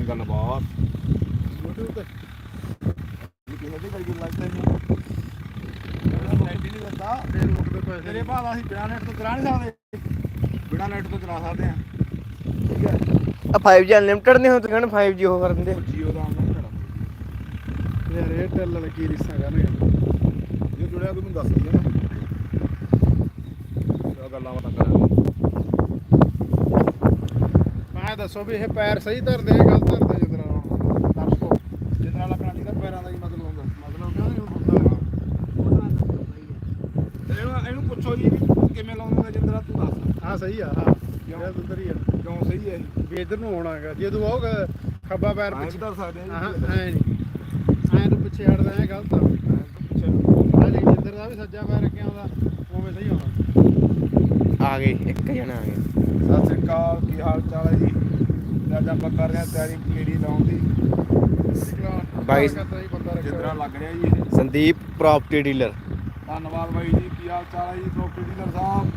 ਕਰਾਂਗੇ ਗੱਲਬਾਤ। YouTube ਤੇ ਇਹ ਕਿਹਨੇ ਦੀ ਕਰੀ ਲੱਗਦਾ ਇਹਨੂੰ ਨੈਟ ਹੀ ਨਹੀਂ ਦਿੱਤਾ ਫੇਰ ਮੁੱਕਦੇ ਪੈਸੇ ਤੇਰੇ ਬਾਅਦ ਅਸੀਂ ਬਿਨਾ ਨੈਟ ਤੋਂ ਚਲਾ ਨਹੀਂ ਸਕਦੇ। ਬਿਨਾ ਨੈਟ ਤੋਂ ਚਲਾ ਸਕਦੇ ਆ ਠੀਕ ਹੈ। ਆ 5G ਅਨਲਿਮਟਿਡ ਨਹੀਂ ਹੁੰਦੇ ਕਹਿੰਦੇ 5G ਉਹ ਕਰਨ ਦੇ। ਜੀਓ ਦਾ ਕਰਾ ਯਾਰ Airtel ਵਾਲੇ ਕੀ ਰਿਸਾਂ ਕਰਨਗੇ? ਜੇ ਜੁੜਿਆ ਦੱਸ ਦਿੰਦੇ ਗੱਲਾਂ ਬਾਤਾਂ ਕਰਾਂਗੇ ਮੈਂ ਦੱਸੋ ਵੀ ਇਹ ਪੈਰ ਸਹੀ ਧਰਦੇ ਆ ਗਲਤ ਧਰਦੇ ਜਿੰਦਰਾ ਦੱਸੋ। ਜਿੰਨਾ ਲੱਗਣਾ ਚਾਹੀਦਾ ਪੈਰਾਂ ਦਾ ਕੀ ਮਤਲਬ ਹੁੰਦਾ। ਮਤਲਬ ਕਿਉਂ ਨਹੀਂ ਹੁੰਦਾ? ਇਹਨੂੰ ਇਹਨੂੰ ਪੁੱਛੋ ਜੀ ਵੀ ਕਿਵੇਂ ਲਾਉਂਦੇ ਨੇ ਜਿੰਦਰਾ ਤੂੰ ਦੱਸ। ਹਾਂ ਸਹੀ ਆ ਹਾਂ। ਉਧਰ ਹੀ ਆ। ਕਿਉਂ? ਸਹੀ ਹੈ ਵੀ ਇਧਰ ਨੂੰ ਆਉਣਾਗਾ ਜੇ ਤੂੰ ਆਉਗਾ ਖੱਬਾ ਪੈਰ ਪਿੱਛੇ। ਦੱਸ ਸਕਦੇ ਹਾਂ ਐ ਨਹੀਂ। ਐ ਤੂੰ ਪਿੱਛੇ ਹਟਦਾ ਐ ਗਲਤ ਆ। ਪੁੱਛੋ ਆ ਜੇ ਜਿੰਦਰ ਦਾ ਵੀ ਸੱਜਾ ਪੈਰ ਅੱਗੇ ਆਉਂਦਾ ਉਵੇਂ ਸਹੀ ਆਉਣਾ ਆ ਗਏ ਇੱਕ ਜਣਾ ਆ ਗਿਆ। ਸਤਿ ਸ੍ਰੀ ਅਕਾਲ ਕੀ ਹਾਲ ਚਾਲ ਹੈ ਜੀ? ਤੇ ਅੱਜ ਆਪਾਂ ਕਰ ਰਹੇ ਹਾਂ ਤਿਆਰੀ ਪਨੀਰੀ ਲਾਉਣ ਦੀ। ਬਾਈ- ਕਰਦਾ ਜੀ ਬੰਦਾ ਰੱਖਿਆ ਜਿੰਦਰਾ ਲੱਗ ਰਿਹਾ ਜੀ ਇਹ। ਸੰਦੀਪ ਪ੍ਰਾਪਰਟੀ ਡੀਲਰ ਧੰਨਵਾਦ ਬਾਈ ਜੀ ਕੀ ਹਾਲ ਚਾਲ ਹੈ ਜੀ ਪ੍ਰੋਪਰਟੀ ਡੀਲਰ ਸਾਹਿਬ?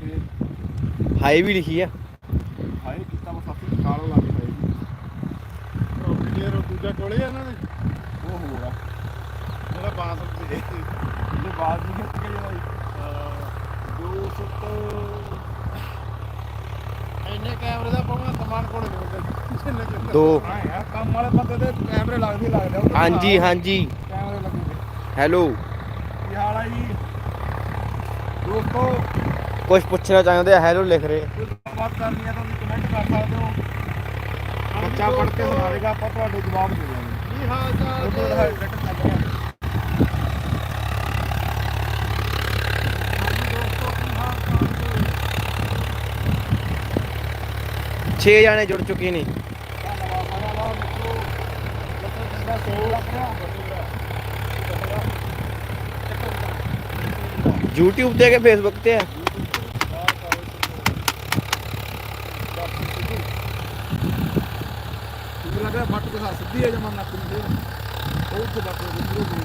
ਤੇ ਹਾਈ ਵੀ ਲਿਖੀ ਆ। ਹਾਏ ਕੀਤਾ ਮੈਂ ਸੱਤ ਖਾਲੋ ਲੱਗ ਰਿਹਾ ਜੀ। ਕਲੀਅਰ ਦੂਜਾ ਕੋਲੇ ਆ ਇਹਨਾਂ ਦੇ? ਉਹ ਹੋ ਗਿਆ ਜਿਹੜਾ ਬਾਂਸ ਤੇ ਇਹ ਬਾਅਦ ਨਹੀਂ ਖਿੱਚ ਕੇ ਜਿਹੜਾ ਦੋ ਸੱਤ ਇੰਨੇ ਕੈਮਰੇ ਦਾ ਪਾਉਣਾ ਸਮਾਨ ਕੋਲ ਨਹੀਂ ਦੋ ਆ ਕੰਮ ਵਾਲੇ ਬੰਦੇ ਦੇ ਕੈਮਰੇ ਲੱਗਦੇ ਲੱਗਦੇ ਆ, ਹਾਂਜੀ ਹਾਂਜੀ। ਕੈਮਰੇ ਲੱਗੂਗੇ ਹੈਲੋ। ਕੀ ਹਾਲ ਹੈ ਜੀ? ਦੋਸਤੋ। ਕੁਝ ਪੁੱਛਣਾ ਚਾਹੁੰਦੇ ਆ ਹੈਲੋ ਲਿਖ ਰਹੇ। ਗੱਲਬਾਤ ਕਰਨੀ ਹੈ ਤਾਂ ਤੁਸੀਂ ਕਮੈਂਟ ਕਰ ਸਕਦੇ ਹੋ। ਬੱਚਾ ਪੜ੍ਹ ਕੇ ਸੁਣਾ ਦੇਗਾ ਆਪਾਂ ਤੁਹਾਡੇ ਜਵਾਬ ਦੇ ਦੇਵਾਂਗੇ ਕੀ ਹਾਲ ਚਾਲ ਜੀ? ਰੈਕਟ ਚੱਲ ਰਿਹਾ ਹਾਂਜੀ ਦੋਸਤੋ ਕੀ ਹਾਲ ਚਾਲ ਜੀ? 6 ਜਾਣੇ ਜੁੜ ਚੁੱਕੇ ਨੇ। YouTube ਤੇ ਕਿ Facebook ਤੇ ਬੱਟ ਸਿੱਧੀ ਹੈ ਜਮਾ ਨੱਕ ਨੂੰ ਫੇਰ। ਉਹ ਤੇ ਬੱਟ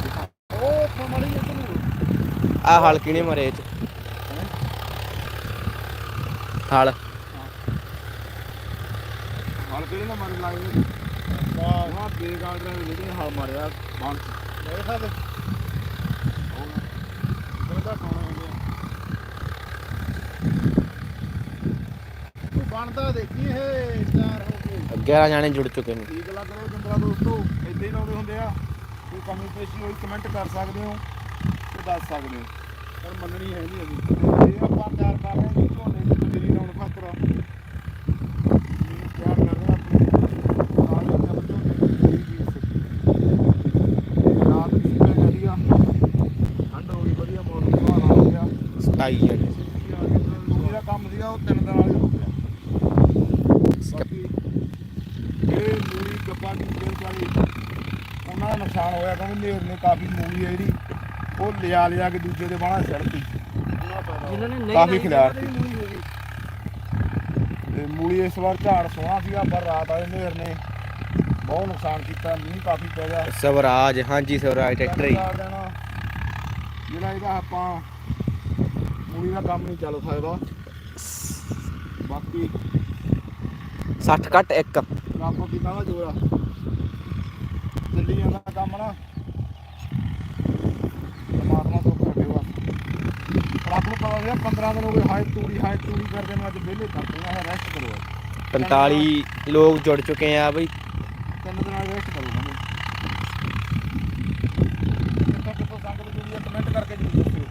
ਦਿਖਾ ਉਹ ਨੂੰ ਆ। ਹਲ ਕਿਹਨੇ ਮਾਰੇ ਚ। ਹਲ। ਹਾਲ ਕਿਹੜੇ ਨਾ ਮਾਰੇ ਲਾਏ ਨੇ ਵਾਹ ਵਾਹ ਬੇਗਾਲ ਰਹੇ ਜਿਹੜੇ ਹਾਲ ਮਾਰਿਆ ਬਾਣ ਮੇਰੇ ਸਾਥ ਉਹਦਾ ਖਾਣਾ ਹੁੰਦੇ ਤੂੰ ਬਣਦਾ ਦੇਖੀ ਇਹ ਚਾਰ ਹੋ ਗਏ 11 ਜਾਣੇ ਜੁੜ ਚੁੱਕੇ ਨੇ। ਠੀਕ ਲੱਗ ਰਿਹਾ ਜੰਦਰਾ ਦੋਸਤੋ ਇਦਾਂ ਹੀ ਲਾਉਂਦੇ ਹੁੰਦੇ ਆ। ਕੋਈ ਕਮੀ ਪੇਸ਼ੀ ਹੋਈ ਕਮੈਂਟ ਕਰ ਸਕਦੇ ਹੋ ਤੇ ਦੱਸ ਸਕਦੇ ਹੋ। ਪਰ ਮੰਨਣੀ ਹੈ ਨਹੀਂ ਅਭੀ ਇਹ ਆਪਾਂ ਤਿਆਰ ਕਰ ਰਹੇ ਹਾਂ ਜੀ ਝੋਨੇ ਦੀ ਪੰਜੀਰੀ ਲਾਉਣ ਖਾਤਰ ਤਿਆਰ ਕਰ ਰਹੇ ਹਾਂ ਆਪਣੀ ਨਾਲ ਹੀ ਆਪਾਂ ਝੋਨੇ ਦੀ ਪੰਜੀਰੀ ਬੀਜ ਸਕੀ ਰਾਤ ਦੀ ਪੈ ਗਈ ਆ ਠੰਡ ਹੋ ਗਈ ਵਧੀਆ ਮੌਸਮ ਸੁਹਾਣਾ ਹੋ ਗਿਆ 27 ਜਾਣੇ ਮੂਲੀ ਦਾ ਕੰਮ ਸੀਗਾ ਉਹ ਤਿੰਨ ਦਿਨਾਂ ਵਾਲੀ ਹੋ ਗਿਆ। ਬਾਕੀ ਇਹ ਮੂਲੀ ਗੱਪਾਂ ਦੀ ਬੇਚਾਰੀ ਉਹਨਾਂ ਦਾ ਨੁਕਸਾਨ ਹੋਇਆ ਕਹਿੰਦੇ ਨੇਰ ਨੇ ਕਾਫੀ ਮੂਲੀ ਹੈ ਜਿਹੜੀ ਉਹ ਲਿਆ ਲਿਆ ਕੇ ਦੂਜੇ ਦੇ ਬਾਣਾ ਛੜਤੀ ਜਿਨ੍ਹਾਂ ਨੇ ਕਾਫੀ ਖਿਲਾਰਤੀ ਤੇ ਮੂਲੀ ਇਸ ਵਾਰ ਝਾੜ ਸੋਹਣਾ ਸੀਗਾ ਪਰ ਰਾਤ ਆਏ ਨੇਰ ਨੇ ਬਹੁਤ ਨੁਕਸਾਨ ਕੀਤਾ ਮੀਂਹ ਕਾਫੀ ਪੈ ਗਿਆ। ਸਵਰਾਜ ਹਾਂਜੀ ਸਵਰਾਜ ਟਰੈਕਟਰ ਹੀ। ਜਿਹੜਾ ਇਹਦਾ ਆਪਾਂ ਮੂਲੀ ਦਾ ਕੰਮ ਨਹੀਂ ਚੱਲ ਸਕਦਾ। ਬਾਕੀ 60 ਕੱਟ 1 ਰੱਬ ਕਿੰਨਾ ਦਾ ਜੋਰ ਆ? ਚੱਲੀ ਜਾਂਦਾ ਕੰਮ ਨਾ। ਪਰਮਾਤਮਾ ਤੋਂ ਬਸ ਪਰ ਆਪ ਨੂੰ ਪਤਾ ਸੀਗਾ 15 ਦਿਨ ਹੋ ਗਏ ਹਾਈ ਤੂੜੀ ਹਾਈ ਤੂੜੀ ਕਰਦੇ ਨੂੰ ਅੱਜ ਵਿਹਲੇ ਕਰ ਦੇਣਾ ਹੈ ਰੈਸਟ ਕਰੋ। ਅੱਜ। 45 ਲੋਕ ਜੁੜ ਚੁੱਕੇ ਆ ਬਈ। ਤਿੰਨ ਦਿਨਾਂ ਦੀ ਰੈਸਟ ਕਰੋ। ਕਿੱਥੋਂ ਕਿੱਥੋਂ ਸੰਗਤ ਜੁੜੀ ਆ ਕਮੈਂਟ ਕਰਕੇ ਜਰੂਰ ਦੱਸਿਓ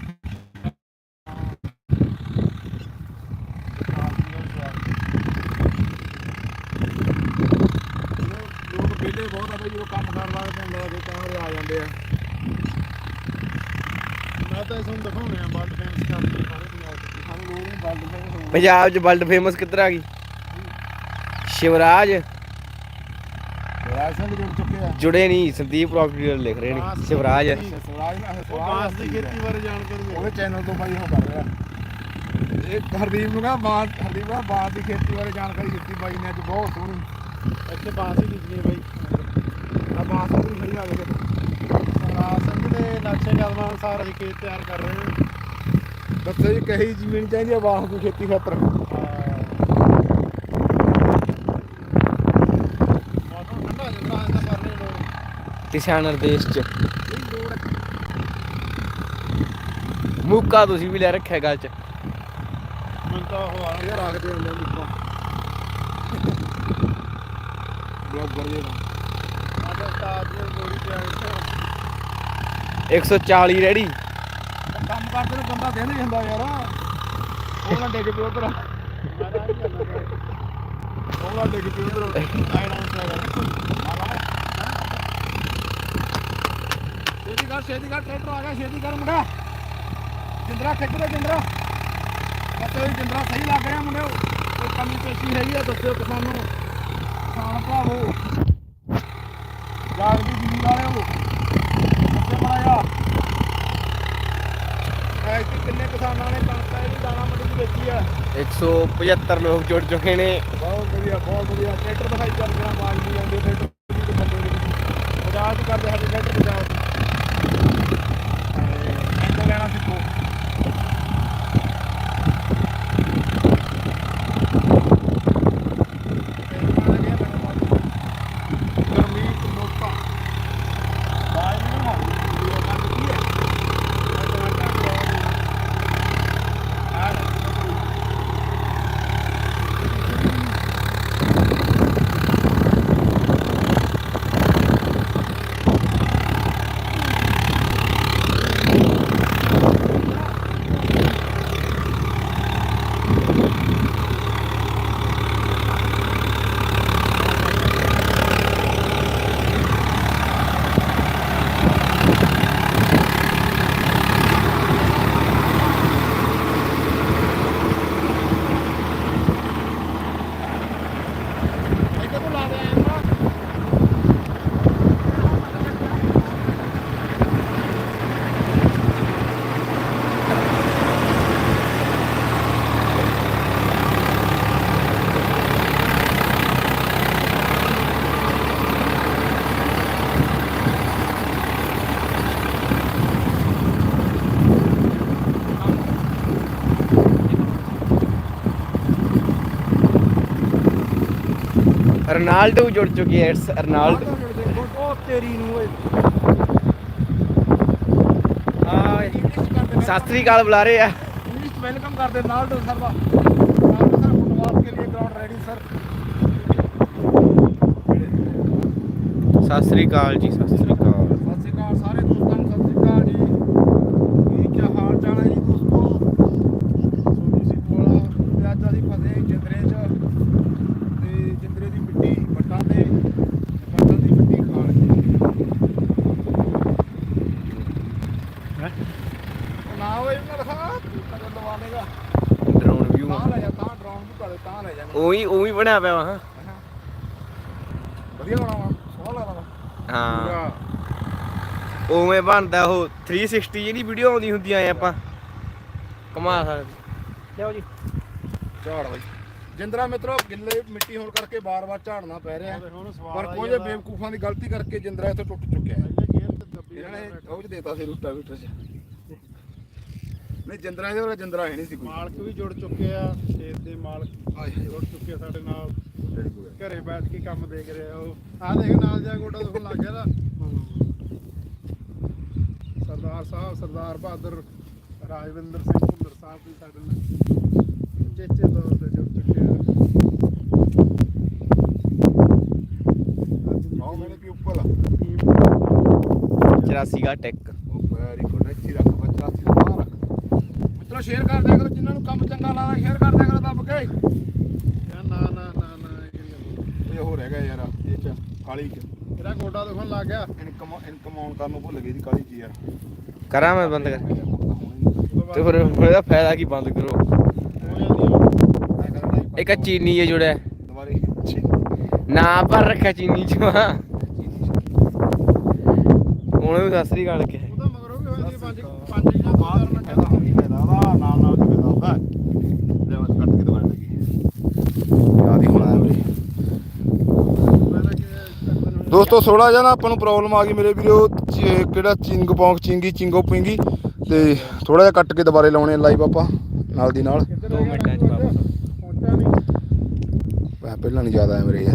ਲੋਕ ਵਿਹਲੇ ਬਹੁਤ ਆ ਬਈ ਜਦੋਂ ਕੰਮ ਕਰਨ ਲੱਗਦੇ ਹੁੰਦੇ ਆ ਫਿਰ ਕੈਮਰੇ ਆ ਜਾਂਦੇ ਆ ਮੈਂ ਤਾਂ ਇਸ ਨੂੰ ਦਿਖਾਉਣੇ ਆ ਵਰਲਡ ਫੇਮਸ ਕਰਦੇ ਸਾਰੇ ਪੰਜਾਬ ਚ ਸਾਨੂੰ ਲੋਕ ਨੂੰ ਬਲਦ ਫੇਰ ਪੰਜਾਬ 'ਚ ਵਰਲਡ ਫੇਮਸ ਕਿੱਧਰ ਆ ਗਈ? ਸ਼ਿਵਰਾਜ। ਰਾਜ ਸਿੰਘ ਜੁੜ ਚੁੱਕੇ ਆ। ਜੁੜੇ ਨਹੀਂ ਸੰਦੀਪ ਪ੍ਰਾਪਰਟੀ ਡੀਲਰ ਲਿਖ ਰਹੇ ਨੇ ਸ਼ਿਵਰਾਜ। ਸਵਰਾਜ ਨਾ ਉਹ ਬਾਂਸ ਦੀ ਖੇਤੀ ਬਾਰੇ ਜਾਣਕਾਰੀ ਉਹਦੇ ਚੈਨਲ ਤੋਂ ਬਾਈ ਉਹ ਕਰ ਰਿਹਾ। ਇਹ ਹਰਦੀਪ ਨੂੰ ਕਹਾ ਬਾਂਸ ਹਰਦੀਪ ਕਹਾ ਬਾਂਸ ਦੀ ਖੇਤੀ ਬਾਰੇ ਜਾਣਕਾਰੀ ਦਿੱਤੀ ਬਾਈ ਨੇ ਅੱਜ ਬਹੁਤ ਸੋਹਣੀ। ਇੱਥੇ ਬਾਂਸ ਹੀ ਨਿਕਲੇ ਬਾਈ। ਆ ਬਾਂਸ ਨੂੰ ਸਹੀ ਆ ਗਿਆ। ਰਾਜ ਸਿੰਘ ਦੱਸੋ ਜੀ ਕਹੀ ਜ਼ਮੀਨ ਚਾਹੀਦੀ ਆ ਬਾਹਰ ਦੀ ਖੇਤੀ ਖਾਤਰ। ਮੌਸਮ ਠੰਡਾ ਜਿਹਾ ਤਾਂ ਕਰਨੇ ਲੋੜ। ਕਿਸਾਨ ਅਰਦੇਸ਼ ਚ। ਮੁੱਕਾ ਤੁਸੀਂ ਵੀ ਲੈ ਰੱਖਿਆ ਗੱਲ ਚ। ਮੈਨੂੰ ਤਾਂ ਯਾਰ ਆਖਦੇ ਹੁੰਦੇ ਮੁੱਕਾ। ਬਲੌਗਰ ਜੇ ਨਾ। 140 ਰੈਡੀ। ਕੰਮ ਕਰਦੇ ਨੂੰ ਬੰਦਾ ਦੇ ਨਹੀਂ ਜਾਂਦਾ ਯਾਰ। ਉਹ ਨਾ ਡਿੱਗ ਪਿਓ ਉਧਰ ਉਹ ਨਾ ਡਿੱਗ ਪਿਓ ਉਧਰ ਛੇਤੀ ਕਰ ਛੇਤੀ ਕਰ ਟਰੈਕਟਰ ਆ ਗਿਆ, ਛੇਤੀ ਕਰ ਮੁੰਡਾ। ਜਿੰਦਰਾ ਖਿੱਚ ਦੇ, ਜਿੰਦਰਾ। ਮਤਲਬ ਜਿੰਦਰਾ ਸਹੀ ਲੱਗ ਰਿਹਾ ਮੁੰਡਿਓ ਕੋਈ ਕਮੀ ਪੇਸ਼ੀ ਹੈਗੀ ਆ, ਦੱਸਿਓ ਕਿਸਾਨ ਨੂੰ। ਕਿਸਾਨ ਭਰਾਵੋ। ਜਾਗਦੀ ਜੀਵੀ ਵਾਲਿਓ ਬੱਚੇ ਬਣਾਇਆ ਐ ਕਿ ਕਿੰਨੇ ਕਿਸਾਨਾਂ ਨੇ ਕਣਕ ਆ ਜਿਹੜੀ ਦਾਣਾ ਮੰਡੀ 'ਚ ਵੇਚੀ ਆ? 175 ਲੋਕ ਜੁੜ ਚੁੱਕੇ ਨੇ। ਬਹੁਤ ਵਧੀਆ ਬਹੁਤ ਵਧੀਆ। ਟਰੈਕਟਰ ਦਿਖਾਈ ਚੱਲ ਰਿਹਾ ਆਵਾਜ਼ ਨਹੀਂ ਆਉਂਦੀ ਟਰੈਕਟਰ ਦੀ ਤੇ ਬੰਦੇ ਦੀ ਬਜਾਜ ਕਰਦੇ ਸਾਡੇ ਟਰੈਕਟਰ ਬਜਾਜ ਐਂਡ ਲੈਣਾ ਸਿੱਖੋ। ਰੋਨਾਲਡੋ ਜੁੜ ਚੁੱਕੀ ਹੈ ਇਟਸ ਰੋਨਾਲਡੋ। ਉਹ ਤੇਰੀ ਨੂੰ ਓਏ ਆ ਸਤਿ ਸ੍ਰੀ ਅਕਾਲ ਬੁਲਾ ਰਹੇ ਆ। ਇੰਗਲਿਸ਼ ਵੈਲਕਮ ਕਰਦੇ ਰੋਨਾਲਡੋ ਸਰ ਦਾ ਸਤਿ ਸ੍ਰੀ ਅਕਾਲ। ਜੀ ਸਤਿ ਨਾ ਹੋਏ ਉਹਨਾਂ ਦਿਖਾ ਕਦੋਂ ਲਵਾ ਲੇਗਾ ਡਰੋਨ ਵਿਊ ਤਾਂ ਲੈ ਜਾ ਤਾਂ ਡਰਾਉਣ ਨੂੰ ਘਰੇ ਤਾਂ ਲੈ ਜਾ ਉਹੀ ਉਹੀ ਬਣਿਆ ਪਿਆ ਵਾ ਵਧੀਆ ਹੋਣਾ ਵਾ ਸੋਹਣਾ ਲੱਗਦਾ ਵਾ। ਹਾਂ। ਉਵੇਂ ਬਣਦਾ ਉਹ 360 ਜਿਹੜੀ ਵੀਡੀਓ ਆਉਂਦੀ ਹੁੰਦੀ ਆ ਆਪਾਂ ਕਮਾ ਸਕਦੇ। ਲਿਆਓ ਜੀ। ਝਾੜ ਬਾਈ। ਜਿੰਦਰਾ ਮਿੱਤਰੋ ਗਿੱਲੇ ਮਿੱਟੀ ਹੋਣ ਕਰਕੇ ਬਾਰ-ਬਾਰ ਝਾੜਨਾ ਪੈ ਰਿਹਾ। ਪਰ ਕੁਝ। ਬੇਵਕੂਫਾਂ ਦੀ ਗਲਤੀ ਕਰਕੇ ਜਿੰਦਰਾ ਇੱਥੇ ਟੁੱਟ ਚੁੱਕਿਆ ਹੈ। ਇਹਨਾਂ ਨੇ ਉਹ ਚ ਦੇਤਾ ਸੀ ਰੂਟਾ ਵੀਟਰ ਚ। ਨਹੀਂ ਜਿੰਦਰਾ ਇਹਦੇ ਵਰਗਾ ਜਿੰਦਰਾ ਹੈ ਨਹੀਂ ਸੀ ਕੋਈ। ਮਾਲਕ ਵੀ ਜੁੜ ਚੁੱਕੇ ਆ ਖੇਤ ਦੇ ਮਾਲਕ ਆਏ ਹਾਏ। ਜੁੜ ਚੁੱਕੇ ਆ ਸਾਡੇ ਨਾਲ. ਘਰੇ ਬੈਠ ਕੇ ਕੰਮ ਦੇਖ ਰਹੇ ਆ ਉਹ। ਆਹ ਦੇਖ ਨਾਲ ਜਾ ਗੋਡਾ ਦੁਖਣ ਲੱਗ ਗਿਆ ਦਾ ਸਰਦਾਰ ਸਾਹਿਬ ਸਰਦਾਰ ਬਹਾਦਰ ਰਾਜਵਿੰਦਰ ਸਿੰਘ ਭੁੱਲਰ ਸਾਹਿਬ ਵੀ ਸਾਡੇ ਨਾਲ ਚੇਚੇ ਤੌਰ ਤੇ ਜੁੜ ਚੁੱਕੇ ਆ। ਆਓ ਮੇਰੇ ਪਿਉਪਲ 84 ਗਾ ਟੈਕ ਉਹ ਵੈਰੀ ਗੁੱਡ ਹੀ ਰੱਖ ਬੱਚਾ ਸੀ ਬਾਹਰ ਮਿੱਤਰੋ ਸ਼ੇਅਰ ਕਰ ਦਿਆ ਕਰੋ ਜਿਨ੍ਹਾਂ ਨੂੰ ਕੰਮ ਚੰਗਾ ਲੱਗਦਾ ਸ਼ੇਅਰ ਕਰ ਦਿਆ ਕਰੋ ਦੱਬ ਕੇ। ਨਾ ਨਾ ਨਾ ਨਾ ਇਹ ਨੀ। ਇਹ ਹੋ ਰਹਿ ਗਿਆ ਯਾਰ ਇਹ ਚ ਕਾਲੀ ਚ। ਇਹਦਾ ਗੋਡਾ ਦੁਖਣ ਲੱਗ ਗਿਆ। ਇਨਕਮ ਇਨਕਮ ਆਉਣ ਕਰਨ ਨੂੰ ਭੁੱਲ ਗਈ ਦੀ ਕਾਲੀ ਚ ਯਾਰ। ਕਰਾਂ ਮੈਂ ਬੰਦ ਕਰ। ਤੇ ਫਿਰ ਫਿਰ ਇਹਦਾ ਫਾਇਦਾ ਕੀ ਬੰਦ ਕਰੋ। ਇੱਕ ਚੀਨੀ ਹੈ ਜੁੜਿਆ। ਦੁਬਾਰੇ ਨਾ ਪਰ ਰੱਖਿਆ ਚੀਨੀ ਚ। ਉਹਨੇ ਵੀ ਸਤਿ ਸ੍ਰੀ ਅਕਾਲ ਕਿਹਾ ਉਹਦਾ ਮਗਰੋਂ ਵੀ ਹੋ ਜਾਂਦੀ ਆ ਪੰਜ ਪੰਜ ਜਾਂ ਦੋ ਬਾਅਦ ਚਾਰ ਨਾਲ ਨਾਲ ਲੈ ਬਸ ਕੱਟ ਕੇ ਲੱਗੀ ਯਾਦ ਹੀ ਹੋਣਾ ਵੀਰੇ। ਦੋਸਤੋ ਥੋੜਾ ਜਿਹਾ ਨਾ ਆਪਾਂ ਨੂੰ ਪ੍ਰੋਬਲਮ ਆ ਗਈ ਮੇਰੇ ਵੀਰੋ ਕਿਹੜਾ ਚਿੰਗ ਪੌਂਕ ਚਿੰਗੀ ਚਿੰਗੋ ਪਿੰਗੀ। ਤੇ ਥੋੜਾ ਜਿਹਾ ਕੱਟ ਕੇ ਦੁਬਾਰੇ ਲਾਉਣੇ ਲਾਈਵ ਆਪਾਂ ਨਾਲ ਦੀ ਨਾਲ। ਕਿੱਧਰ ਦੋ ਰਹਿ ਗਿਆ ਮਿੰਟਾਂ 'ਚ? ਵਾਪਸ। ਪਹਿਲਾਂ ਨਹੀਂ ਜ਼ਿਆਦਾ ਆਇਆ ਮੇਰੇ ਯਾਰ।